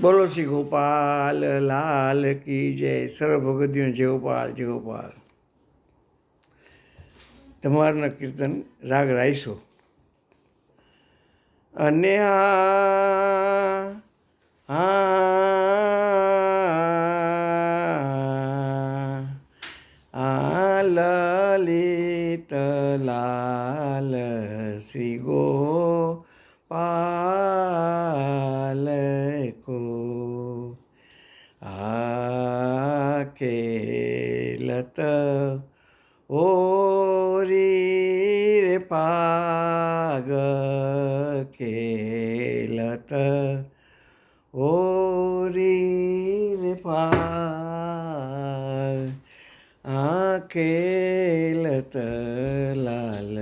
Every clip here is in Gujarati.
બોલો શ્રી ગોપાલ, લાલ કી જય. સર્વ ભગવતીઓ જય ગોપાલ જય ગોપાલ તમારના કીર્તન રાગ રાઈશો અને આ આ, લલિત, લાલ, શ્રી ગો પાલ કો આ ખેલત ઓરી રે પાગ ખેલત ઓરી રે પાગ આ ખેલત લાલ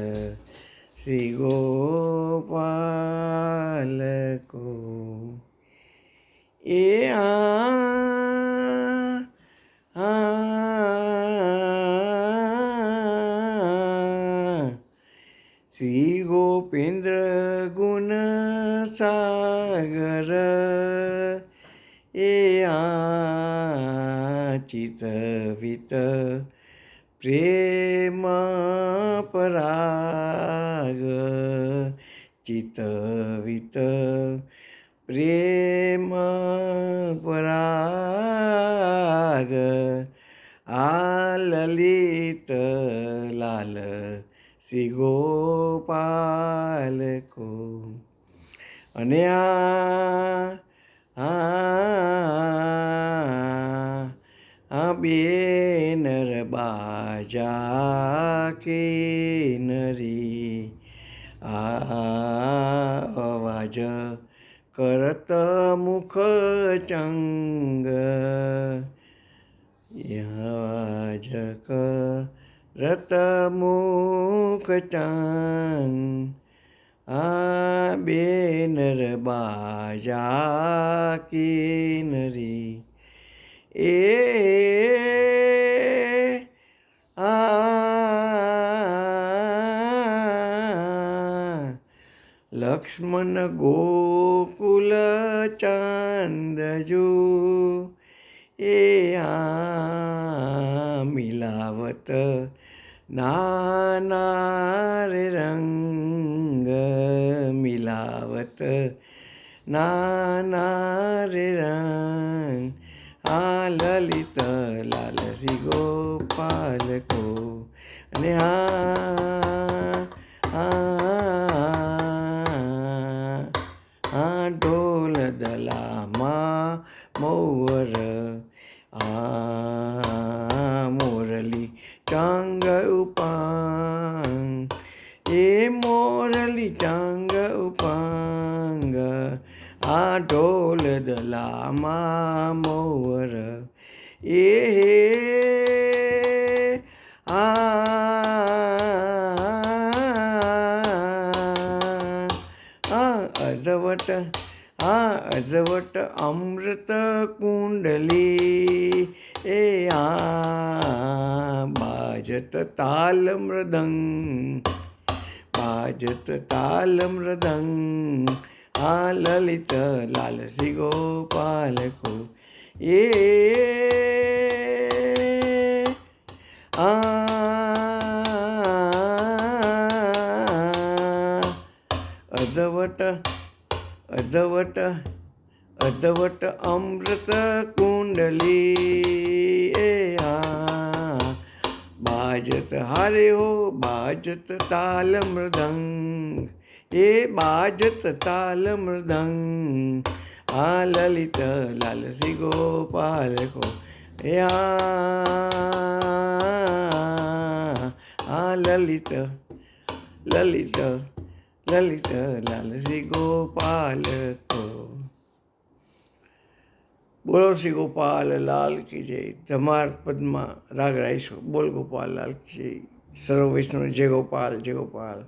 શ્રી ગોપાલ કો એ આ શ્રી ગોપેન્દ્ર ગુણ સાગર એ આ ચિત વિત પ્રેમ પરાગ ચિત વિત પ્રેમ પરાગ આ લલિત લાલ શ્રી ગોપાલ કો અને આ આ આ બેનર બાજા કે નરી આ અવાજ કરત મુખ ચંગ. યજ કરત મુખ ચંગ. આ બેનર બાજા કિનરી. એ લક્ષ્મણ ગોકુલ ચાંદજુ એ આ મિલાવત નાના રંગ મિલાવત નાનાર રંગ. આ લલિત લાલ શ્રી ગોપાલ કો. અને આ દલામાં મૌવર આ મોરલી ચાંગ ઉપાંગ એ મોરલી ચાંગ ઉપાંગ આ ઢોલ દલામાં મૌવર એ આ અધવટ આ અધવટ અમૃત કુંડલી એ આ બાજત તાલ મૃદંગ બાજત તાલ મૃદંગ આ લલિત લાલ શ્રી ગોપાલ કો એ આ અધવટ અમૃત કુંડલી એ આ. બાજત હારે હો બાજત તાલ મૃદંગ. એ બાજત તાલ મૃદંગ. આ લલિત લાલ શ્રી ગોપાલ કો. એ આ લલિત લલિત લલિત લાલ શ્રી ગોપાલ કો. બોલો શ્રી ગોપાલ લાલ કી જય. ધમાર પદમાં રાગ રાઈશ બોલ ગોપાલ લાલ કી જય. સર્વ વૈષ્ણવ જય ગોપાલ જય ગોપાલ.